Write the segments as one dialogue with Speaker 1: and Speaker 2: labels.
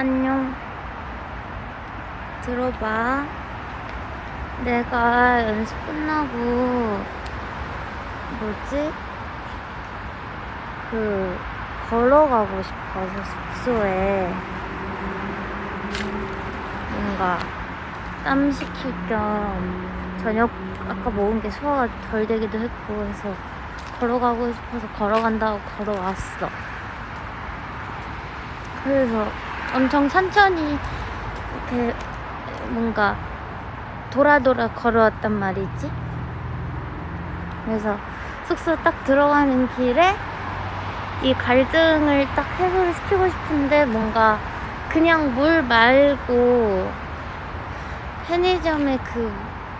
Speaker 1: 안녕. 들어봐. 내가 연습 끝나고, 뭐지? 그, 걸어가고 싶어서 숙소에 뭔가 땀 식힐 겸 저녁 아까 먹은 게 소화가 덜 되기도 했고 해서 걸어가고 싶어서 걸어간다고 걸어왔어. 그래서 엄청 천천히 이렇게 뭔가 돌아 돌아 걸어왔단 말이지. 그래서 숙소 딱 들어가는 길에 이 갈증을 딱 해소를 시키고 싶은데 뭔가 그냥 물 말고 편의점에 그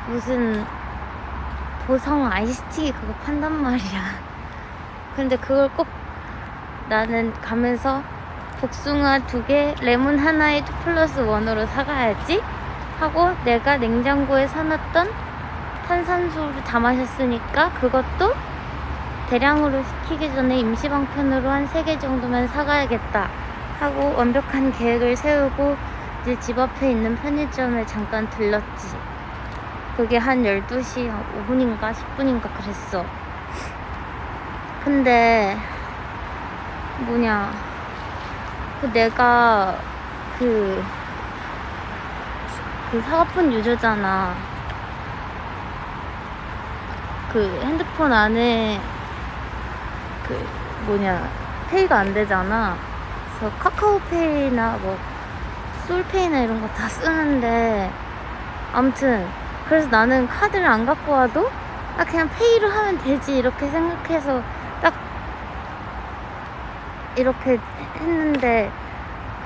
Speaker 1: 무슨 보성 아이스티 그거 판단 말이야. 근데 그걸 꼭 나는 가면서 복숭아 두 개, 레몬 하나에 2 플러스 원으로 사가야지 하고 내가 냉장고에 사놨던 탄산수를 다 마셨으니까 그것도 대량으로 시키기 전에 임시방편으로 한 3개 정도만 사가야겠다 하고 완벽한 계획을 세우고 이제 집 앞에 있는 편의점에 잠깐 들렀지. 그게 한 12시 5분인가 10분인가 그랬어. 근데 뭐냐 그 내가 그, 그 사과폰 유저잖아. 그 핸드폰 안에 그 뭐냐 페이가 안 되잖아. 그래서 카카오페이나 뭐 솔페이나 이런 거 다 쓰는데 아무튼 그래서 나는 카드를 안 갖고 와도 아 그냥 페이로 하면 되지 이렇게 생각해서 딱 이렇게 했는데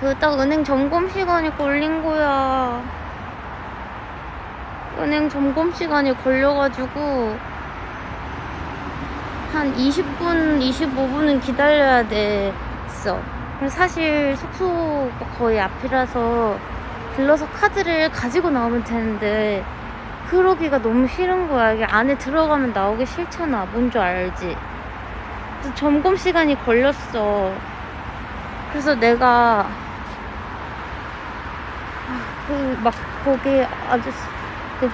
Speaker 1: 그 딱 은행 점검 시간이 걸린 거야. 은행 점검 시간이 걸려가지고 한 20분, 25분은 기다려야 됐어. 사실 숙소가 거의 앞이라서 들러서 카드를 가지고 나오면 되는데 그러기가 너무 싫은 거야. 이게 안에 들어가면 나오기 싫잖아. 뭔 줄 알지? 점검 시간이 걸렸어. 그래서 내가 그 막 거기 아저씨 그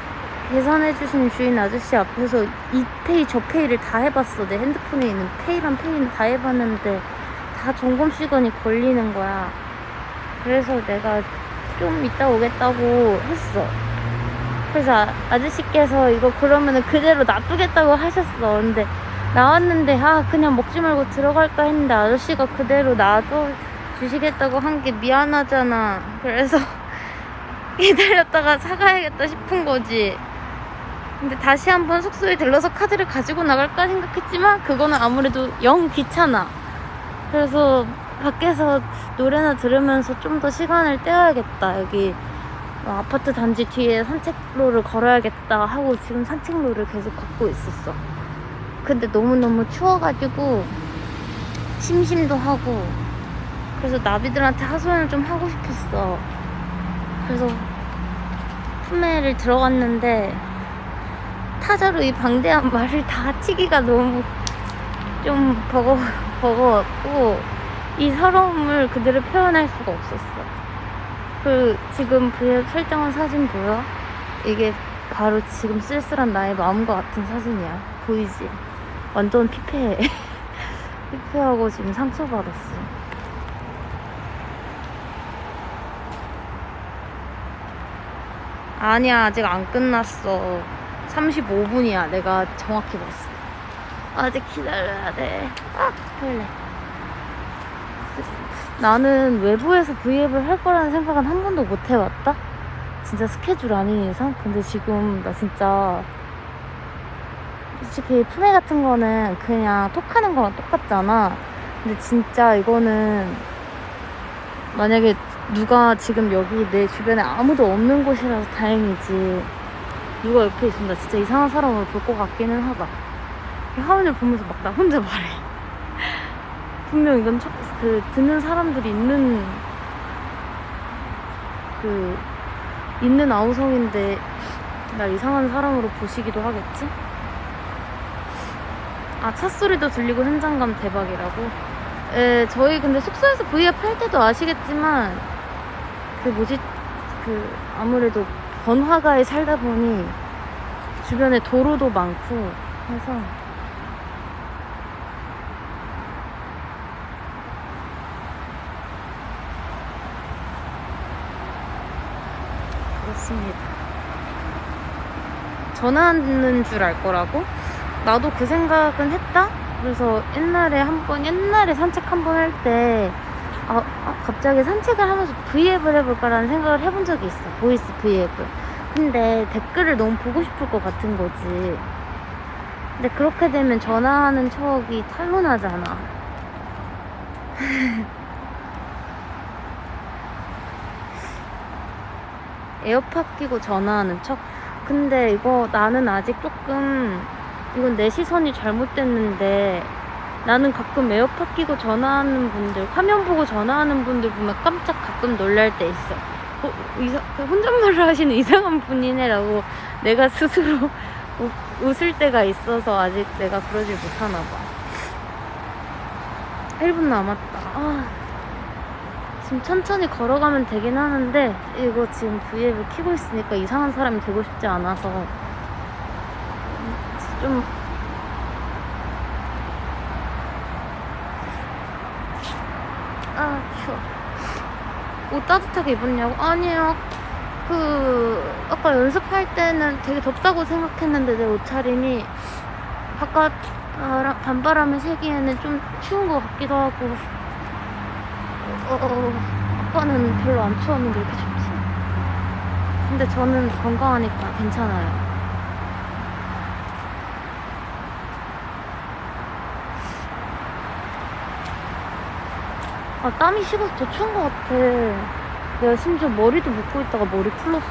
Speaker 1: 계산해주신 주인 아저씨 앞에서 이 페이 저 페이를 다 해봤어. 내 핸드폰에 있는 페이랑 페이는 다 해봤는데 다 점검 시간이 걸리는 거야. 그래서 내가 좀 이따 오겠다고 했어. 그래서 아- 아저씨께서 이거 그러면은 그대로 놔두겠다고 하셨어. 근데 나왔는데 아 그냥 먹지 말고 들어갈까 했는데 아저씨가 그대로 놔둬 주시겠다고 한 게 미안하잖아. 그래서 기다렸다가 사가야겠다 싶은 거지. 근데 다시 한번 숙소에 들러서 카드를 가지고 나갈까 생각했지만 그거는 아무래도 영 귀찮아. 그래서 밖에서 노래나 들으면서 좀 더 시간을 때워야겠다. 여기 어, 아파트 단지 뒤에 산책로를 걸어야겠다 하고 지금 산책로를 계속 걷고 있었어. 근데 너무너무 추워가지고 심심도 하고 그래서 나비들한테 하소연을 좀 하고 싶었어. 그래서 품에를 들어갔는데 타자로 이 방대한 말을 다 치기가 너무 좀 버거, 버거웠고 이 서러움을 그대로 표현할 수가 없었어. 그 지금 V앱 설정한 사진 보여? 이게 바로 지금 쓸쓸한 나의 마음과 같은 사진이야. 보이지? 완전 피폐해. 피폐하고 지금 상처받았어. 아니야, 아직 안 끝났어. 35분이야, 내가 정확히 봤어. 아직 기다려야 돼. 아, 설레. 나는 외부에서 V앱을 할 거라는 생각은 한 번도 못 해봤다? 진짜 스케줄 아닌 이상? 근데 지금 나 진짜 솔직히 품에 같은 거는 그냥 톡하는 거랑 똑같잖아. 근데 진짜 이거는 만약에 누가 지금 여기 내 주변에 아무도 없는 곳이라서 다행이지. 누가 옆에 있으면 나 진짜 이상한 사람으로 볼것 같기는 하다. 이 화면을 보면서 막 나 혼자 말해. 분명 이건 첫, 그 듣는 사람들이 있는 그 있는 아우성인데 날 이상한 사람으로 보시기도 하겠지? 아, 차 소리도 들리고 현장감 대박이라고? 에, 저희 근데 숙소에서 V앱 할 때도 아시겠지만 그 뭐지 그 아무래도 번화가에 살다 보니 주변에 도로도 많고 해서 그렇습니다. 전화하는 줄 알 거라고? 나도 그 생각은 했다? 그래서 옛날에 한 번, 옛날에 산책 한 번 할 때, 아, 아, 갑자기 산책을 하면서 브이앱을 해볼까라는 생각을 해본 적이 있어. 보이스 브이앱을. 근데 댓글을 너무 보고 싶을 것 같은 거지. 근데 그렇게 되면 전화하는 척이 탈론하잖아. 에어팟 끼고 전화하는 척? 근데 이거 나는 아직 조금 이건 내 시선이 잘못됐는데 나는 가끔 에어팟 끼고 전화하는 분들 화면 보고 전화하는 분들 보면 깜짝 가끔 놀랄 때 있어. 어, 그 혼잣말을 하시는 이상한 분이네라고 내가 스스로 우- 웃을 때가 있어서 아직 내가 그러질 못하나 봐. 1분 남았다. 아, 지금 천천히 걸어가면 되긴 하는데 이거 지금 V앱을 키고 있으니까 이상한 사람이 되고 싶지 않아서 좀 아, 추워. 옷 따뜻하게 입었냐고? 아니요. 그, 아까 연습할 때는 되게 덥다고 생각했는데, 내 옷차림이 바깥 바람, 반바람을 세기에는 좀 추운 것 같기도 하고. 어, 어, 아빠는 별로 안 추웠는데 이렇게 춥지? 근데 저는 건강하니까 괜찮아요. 아, 땀이 식어서 더 추운 것 같아. 내가 심지어 머리도 묶고 있다가 머리 풀렀어.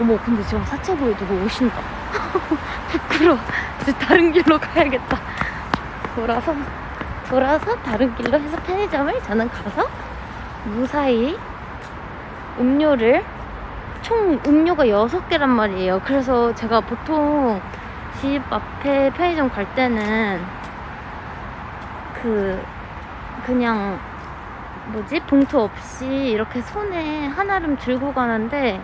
Speaker 1: 어머, 근데 지금 사채부에 누구 오신다. 부끄러워. 이제 다른 길로 가야겠다. 돌아서, 돌아서 다른 길로 해서 편의점을 저는 가서 무사히 음료를 총 음료가 6개란 말이에요. 그래서 제가 보통 집 앞에 편의점 갈 때는 그 그냥 뭐지 봉투 없이 이렇게 손에 하나름 들고 가는데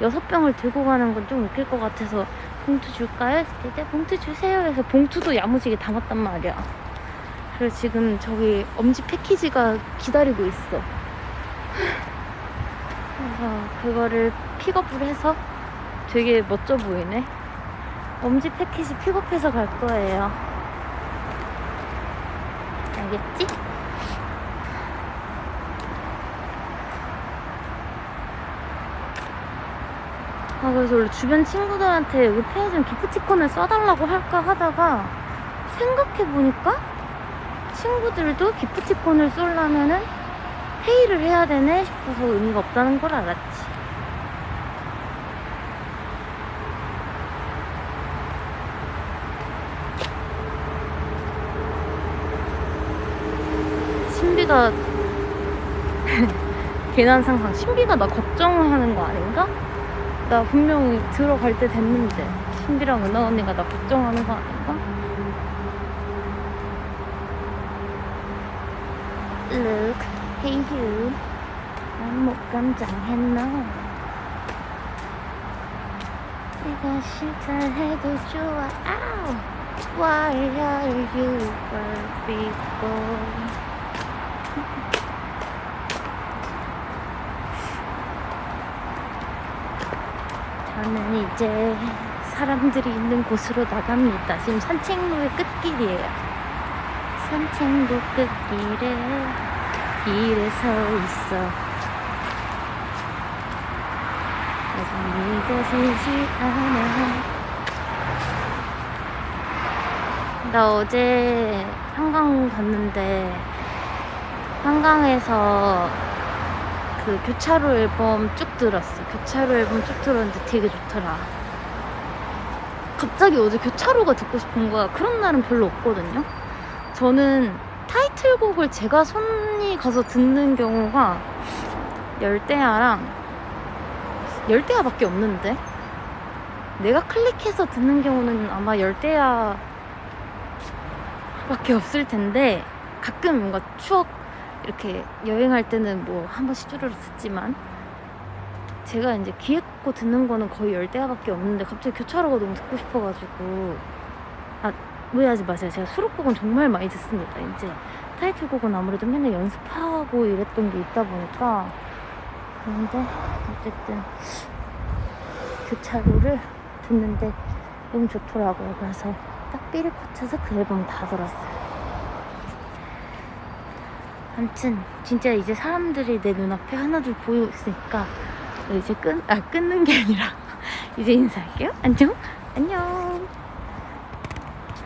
Speaker 1: 여섯 병을 들고 가는 건 좀 웃길 것 같아서 봉투 줄까요? 했을 때 "네, 봉투 주세요 해서 봉투도 야무지게 담았단 말이야 그래서 지금 저기 엄지 패키지가 기다리고 있어. 그래서 그거를 픽업을 해서 되게 멋져 보이네. 엄지 패키지 픽업해서 갈 거예요. 알겠지? 아 그래서 원래 주변 친구들한테 여기 편의점 기프티콘을 써달라고 할까 하다가 생각해보니까 친구들도 기프티콘을 쏠려면은 페이를 해야 되네 싶어서 의미가 없다는 걸 알았지 신비가 괜한 상상 신비가 나 걱정하는 거 아닌가? 나 분명히 들어갈 때 됐는데 신비랑 은하 언니가 나 걱정하는 거 아닌가? Look, hey you 난못 감장했나? 내가 싫다 해도 좋아 아우 Why are you before 저는 이제 사람들이 있는 곳으로 나갑니다. 지금 산책로의 끝길이에요. 산책로 끝길에 길에 서 있어. 아직 이곳이지 않아. 나 어제 한강 갔는데 한강에서 그 교차로 앨범 쭉 들었어. 교차로 앨범 쭉 들었는데 되게 좋더라. 갑자기 어제 교차로가 듣고 싶은 거야. 그런 날은 별로 없거든요. 저는 타이틀곡을 제가 손이 가서 듣는 경우가 열대야랑 열대야밖에 없는데? 내가 클릭해서 듣는 경우는 아마 열대야 밖에 없을 텐데 가끔 뭔가 추억 이렇게 여행할 때는 뭐 한 번씩 쭈르르 듣지만 제가 이제 꽂고 듣는 거는 거의 열대야밖에 없는데 갑자기 교차로가 너무 듣고 싶어가지고 아 오해하지 마세요 제가 수록곡은 정말 많이 듣습니다 이제 타이틀곡은 아무래도 맨날 연습하고 이랬던 게 있다 보니까 그런데 어쨌든 교차로를 듣는데 너무 좋더라고요 그래서 딱 삐를 꽂혀서 그 앨범 다 들었어요 아무튼 진짜 이제 사람들이 내 눈앞에 하나둘 보이고 있으니까 이제 끊, 아, 끊는 게 아니라 이제 인사할게요. 안녕? 안녕.